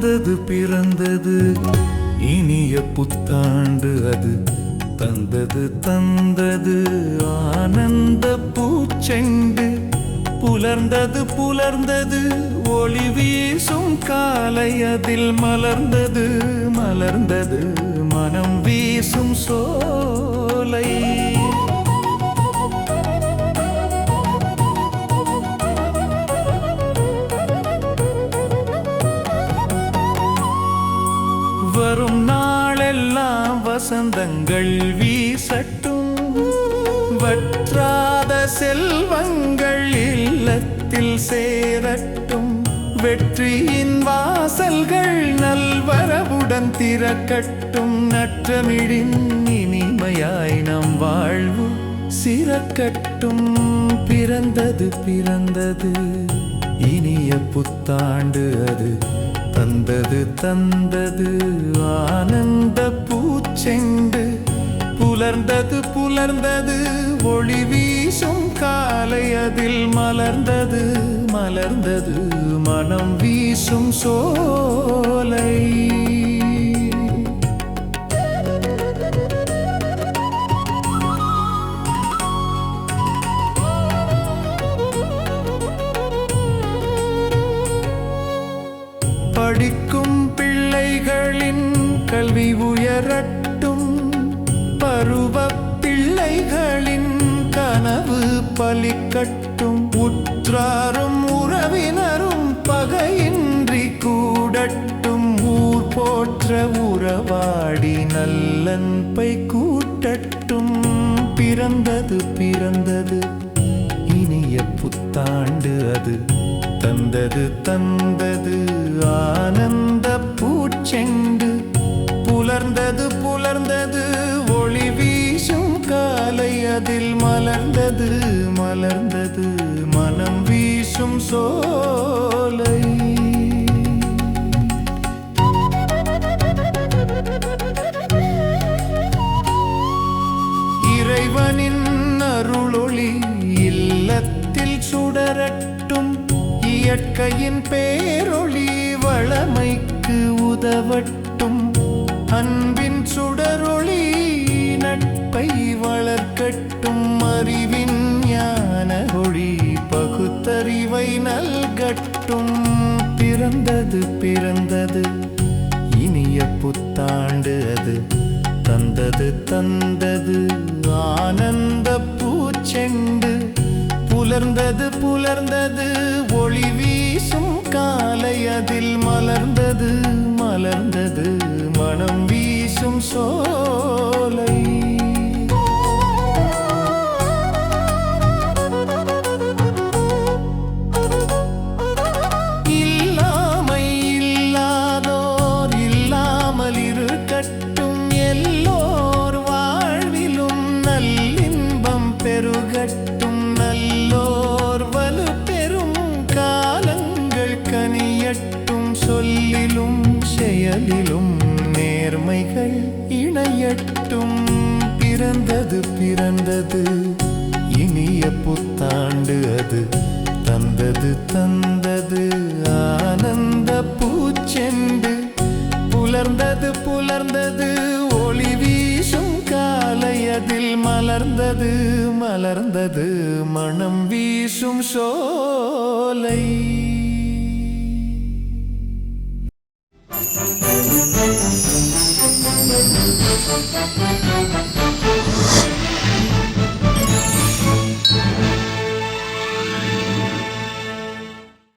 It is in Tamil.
பிறந்தது பிறந்தது. இனிய புத்தாண்டு அது. தந்தது தந்தது. ஆனந்த பூச்செண்டு. புலர்ந்தது புலர்ந்தது. ஒளி வீசும் காலை அதில் மலர்ந்தது. மலர்ந்தது மனம் வீசும் சோ வசந்தங்கள் வீசட்டும். வற்றாத செல்வங்கள் இல்லத்தில் சேரட்டும். வெற்றியின் வாசல்கள் நல்வரவுடன் திறக்கட்டும். நற்றமிழின் இனிமையாய் நம் வாழ்வு சிறக்கட்டும். பிறந்தது பிறந்தது இனிய புத்தாண்டு அது. தந்தது தந்தது ஆனந்த பூ புலர்ந்தது புலர்ந்தது ஒளி வீசும் காலை அதில் மலர்ந்தது மலர்ந்தது மனம் வீசும் சோலை. படிக்கும் பிள்ளைகளின் கல்வி உயரட்ட பருவ பிள்ளைகளின் கனவு பலிக்கட்டும். உற்றாரும் உறவினரும் பகையின்றி கூடட்டும். ஊர் போற்ற உறவாடி நல்லன்பை கூட்டட்டும். பிறந்தது பிறந்தது இனிய புத்தாண்டு அது. தந்தது தந்தது ஆனந்த பூச்செண்டு. புலர்ந்தது புலர்ந்தது அதில் மலர்ந்தது மலர்ந்தது மனம் வீசும் சோலை. இறைவனின் அருளொளி இல்லத்தில் சுடரட்டும் இயற்கையின் பேரொளி வளமைக்கு உதவட்டும். அன்பின் சுடரொளி நட்பை வளர் வளர்க்கட்டும் அறிவின் ஞான ஒளி பகுத்தறிவை நல்கட்டும். பிறந்தது பிறந்தது இனிய புத்தாண்டு அது. தந்தது தந்தது ஆனந்த பூச்செண்டு. புலர்ந்தது புலர்ந்தது ஒளி வீசும் காலை அதில் மலர்ந்தது மலர்ந்தது மனம் வீசும் சோலை. செயலிலும் நேர்மைகள் இணையட்டும். பிறந்தது பிறந்தது இனிய புத்தாண்டு அது. தந்தது தந்தது ஆனந்த பூச்செண்டு. புலர்ந்தது புலர்ந்தது ஒளி வீசும் காலை அதில் மலர்ந்தது. மலர்ந்தது மனம் வீசும் சோலை. Thank you.